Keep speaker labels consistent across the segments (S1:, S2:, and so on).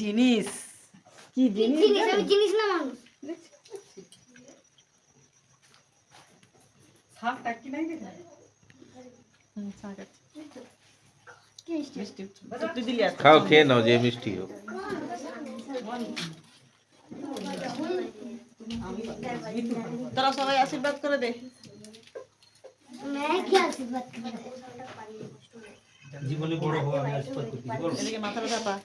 S1: জিনিস? কি জিনিস
S2: আমি জিনিস না মানুষ।
S1: কি নাই
S3: খাও খেয়ে নাও যে মিষ্টি হোক।
S1: তারা সবাই আশীর্বাদ করে দে।
S4: জীবনে বড় হওয়া আমি আশীর্বাদ করতে মাথা ব্যাপার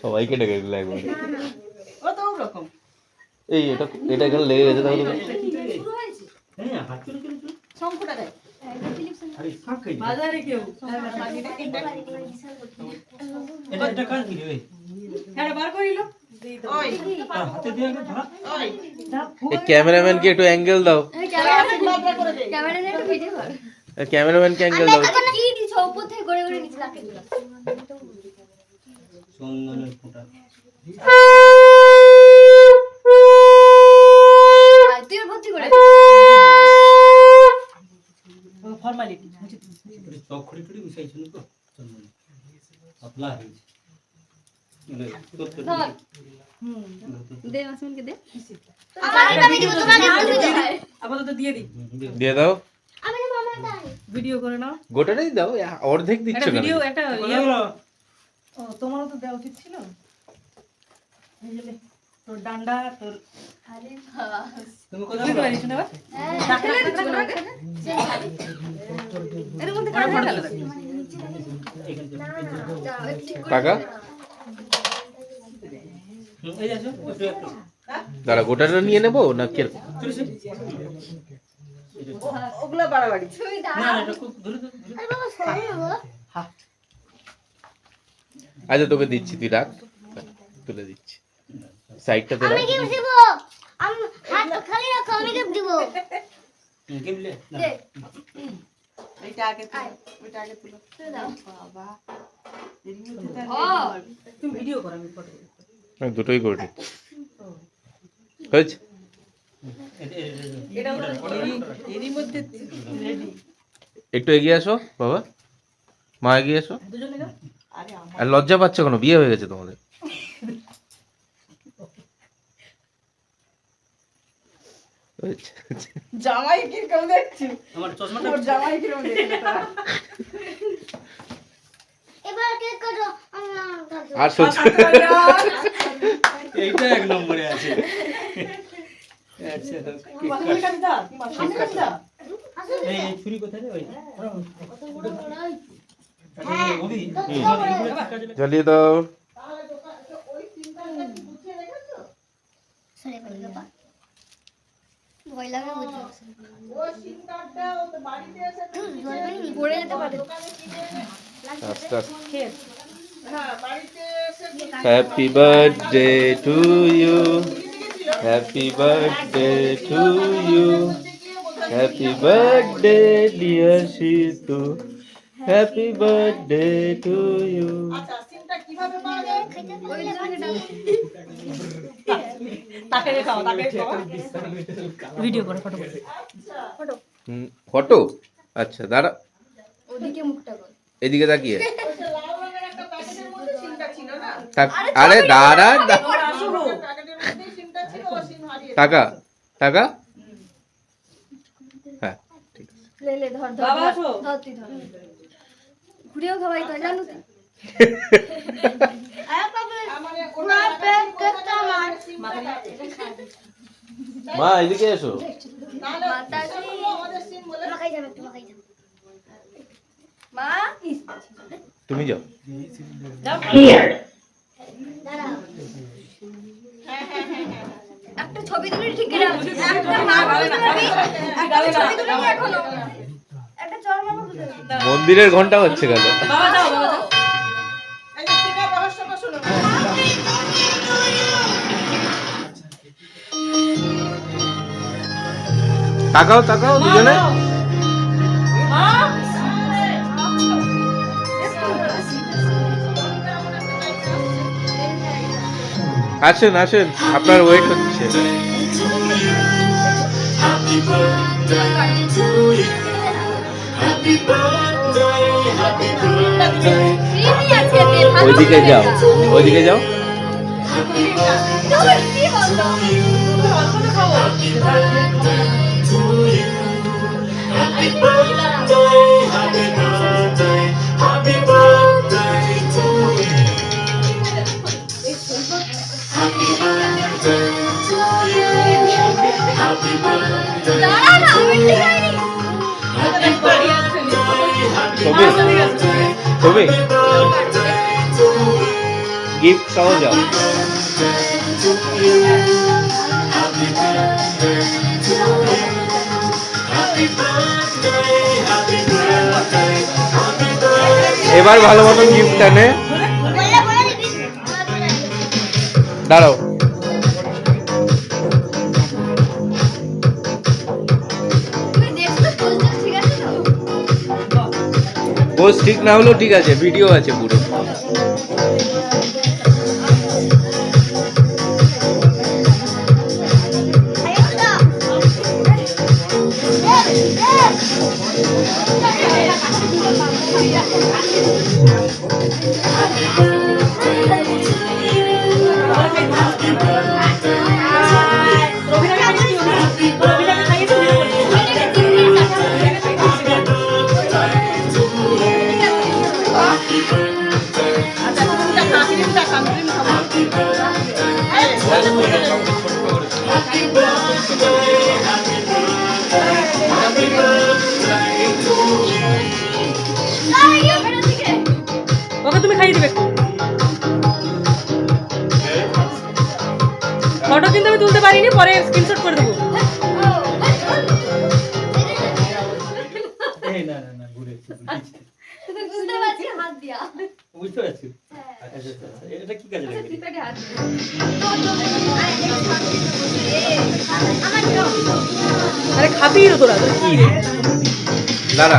S3: সবাইকে ডেকে দিল একবার এই এটা এটা এখানে লেগে গেছে তাহলে
S4: হ্যাঁ
S1: বাজারে কেউ।
S4: এটা এটা কি রে?
S1: হ্যাঁ বার করিল
S4: হাতে দিয়ে একটা
S3: ক্যামেরাম্যানকে অ্যাঙ্গেল দাও। ক্যামেরাম্যানকে অ্যাঙ্গেল দাও।
S2: কি
S4: চন্দনের ফোঁটা
S2: তুই ওর ভর্তি করে
S1: ফর্মালিটি
S4: এটা চক খড়ি খড়ি তো চন্দন পাতলা হয়েছে
S1: দিয়ে
S3: দাও।
S1: ভিডিও করে নাও।
S3: গোটাটাই দাও অর্ধেক দিচ্ছ
S1: ভিডিও একটা ইয়ে- তোমারও তো দেওয়া উচিত ছিল? তোর ডান্ডা তোর
S4: তুমি
S1: পারিস না।
S4: এখান থেকে
S3: টাকা দাঁড়া গোটাটা নিয়ে নেব না কি
S4: চলে এসো।
S1: ও- ওগুলো বাড়াবাড়ি।
S4: না না এটা খুব ধরে ধরে ধরে।
S3: আচ্ছা তোকে দিচ্ছি তুই রাখ। তুলে দিচ্ছি। সাইডটাতে রাখ
S2: দিব। আমি হাত খালি রাখো আমি গিফট দিব।
S1: এইটা আগে তুলো ওইটা আগে তুলো। বাবা তুমি ভিডিও করো আমি ফটো
S3: আমি দুটোই করে হয়েছে? একটু এগিয়ে আসো বাবা। মা এগিয়ে আসো
S1: আর
S3: লজ্জা পাচ্ছ কেন? বিয়ে হয়ে গেছে তোমাদের।
S1: জামাই কীরকম দেখছি?
S4: আমার চশমাটা
S1: জামাই কীরকম দেখছি
S2: এবার কেক কাটো
S3: আর সহ্য
S4: এইটা এক নম্বরে আছে। আচ্ছা এই ছুরি কোথায় রে ওই? আচ্ছা, এই অভি, তোমার এগুলো কি কাজে লাগে?
S3: জ্বালিয়ে দাও।
S2: সরে ভয় লাগে বুঝতে পড়ে যেতে পারে
S3: আস্তে আস্তে
S1: খেয়ে
S3: happy birthday to you happy birthday to you happy birthday dear Shitu happy birthday to you
S1: আচ্ছা সিমটা কিভাবে পাওয়া যায়
S2: ওই জায়গাটা ডাল
S1: তাকে দেখাও তাকে দেখাও। ভিডিও করে ফটো
S3: ফটো। আচ্ছা দাঁড়া।
S2: ওদিকে মুখটা
S3: এদিকে তাকিয়ে। থাক- আরে দাঁড়া টাকা টাকা? হ্যাঁ ঠিক আছে।
S2: ঘুরেও খাওয়াই তো জানো
S3: মা এদিকে এসো। তুমি যাও।
S2: একটা ছবি তুলে ঠিক একটা মা একটা ছবি তুলে এখনও। একটা চল মামা বুঝতে পারবি
S3: মন্দিরের ঘণ্টা হচ্ছে কেন?
S1: বাবা যাও বাবা যাও।
S3: তাকাও তাকাও দুজনে
S2: আসেন আসেন আপনার ওয়েট হচ্ছে
S5: Happy birthday, happy birthday.
S2: ওইদিকে যাও। ওইদিকে যাও। ছবি ছবি গিফট সহ যাও। এবার ভালো মতন গিফট নে।
S5: বলে বলে দিবি।
S2: দাঁড়াও। পোজ ঠিক না হলেও ঠিক আছে ভিডিও আছে পুরো
S6: পরে স্ক্রিনশট করে দেবো।
S4: এই না না না ঘুরে
S5: বুঝতে পারছি হাত দিয়া।
S4: বুঝতে পারছি? আচ্ছা, আচ্ছা, আচ্ছা, এটা কি কাজে লাগে?
S6: আরে খাবি তোরা তোরা। কি রে?
S2: দাঁড়া